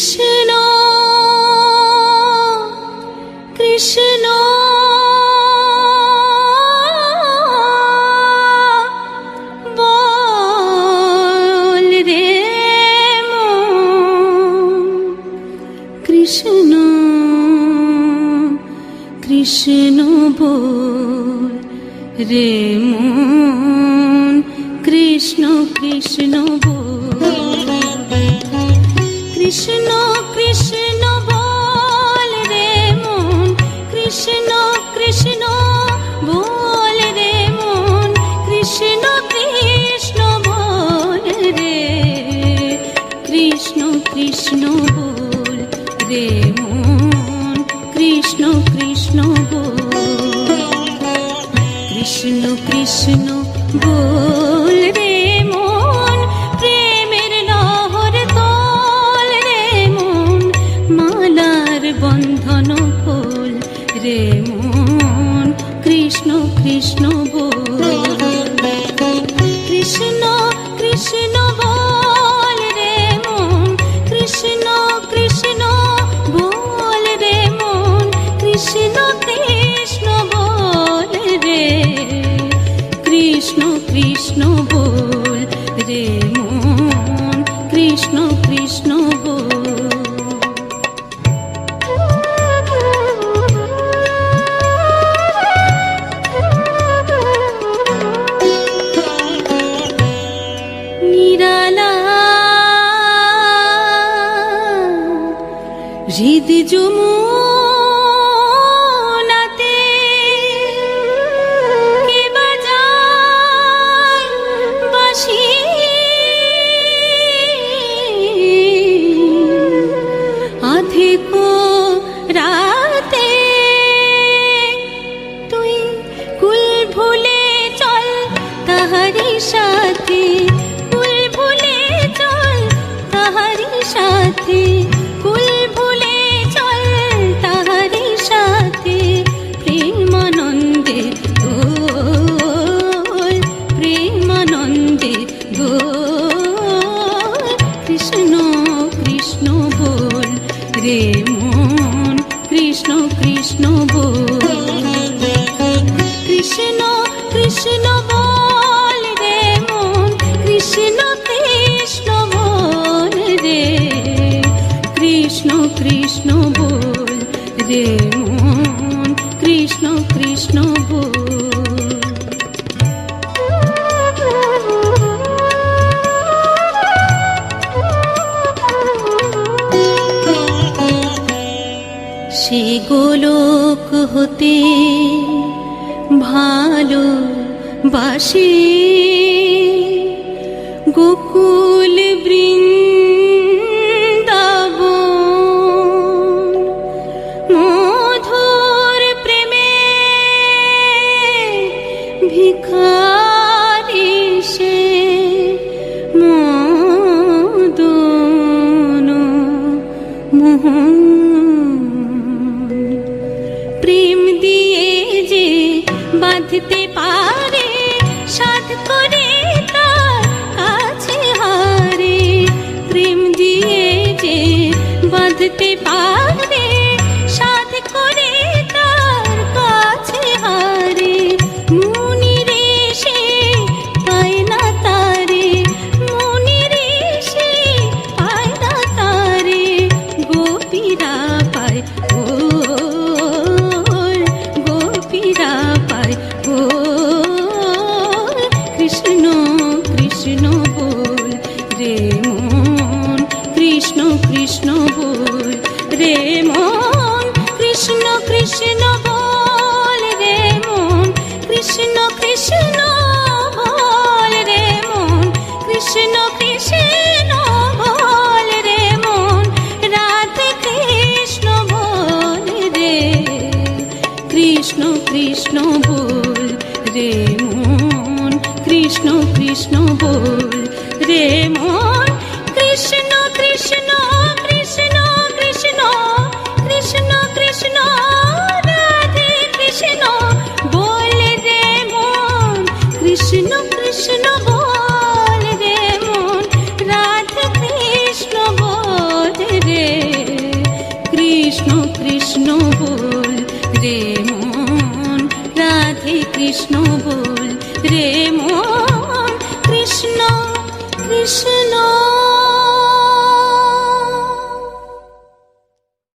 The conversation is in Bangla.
কৃষ্ণ কৃষ্ণ। বল রে কৃষ্ণ কৃষ্ণ বল রে মন কৃষ্ণ কৃষ্ণ বল। কৃষ্ণ কৃষ্ণ বল মন কৃষ্ণ কৃষ্ণ মন কৃষ্ণ কৃষ্ণ কৃষ্ণ কৃষ্ণ কৃষ্ণ কৃষ্ণ কৃষ্ণ বন্ধন খোল রে মন। কৃষ্ণ কৃষ্ণ বল। কৃষ্ণ কৃষ্ণ হৃদ যমুনাতে কে বাজায় বাঁশি আধেকো রাতে তুই কুল ভুলে রে মন, কৃষ্ণ কৃষ্ণ বল। কৃষ্ণ কৃষ্ণ বল রে মন, কৃষ্ণ কৃষ্ণ বল রে। কৃষ্ণ কৃষ্ণ বল রে মন, কৃষ্ণ কৃষ্ণ বল। সে গোলক হতে ভালো বাসে গোকুল বৃন্দাব মধুর প্রেমে ভিখারি সে মদন মোহন। প্রেম দিয়ে যে বাঁধতে পারে সাধ করে কৃষ্ণ বল রে মন, কৃষ্ণ কৃষ্ণ বল রে মন, কৃষ্ণ কৃষ্ণ বল রে মন, কৃষ্ণ কৃষ্ণ বল রে মন, রাধে কৃষ্ণ বল রে। কৃষ্ণ কৃষ্ণ বল রে মন, কৃষ্ণ কৃষ্ণ বল রে মন। কৃষ্ণ বল রে মন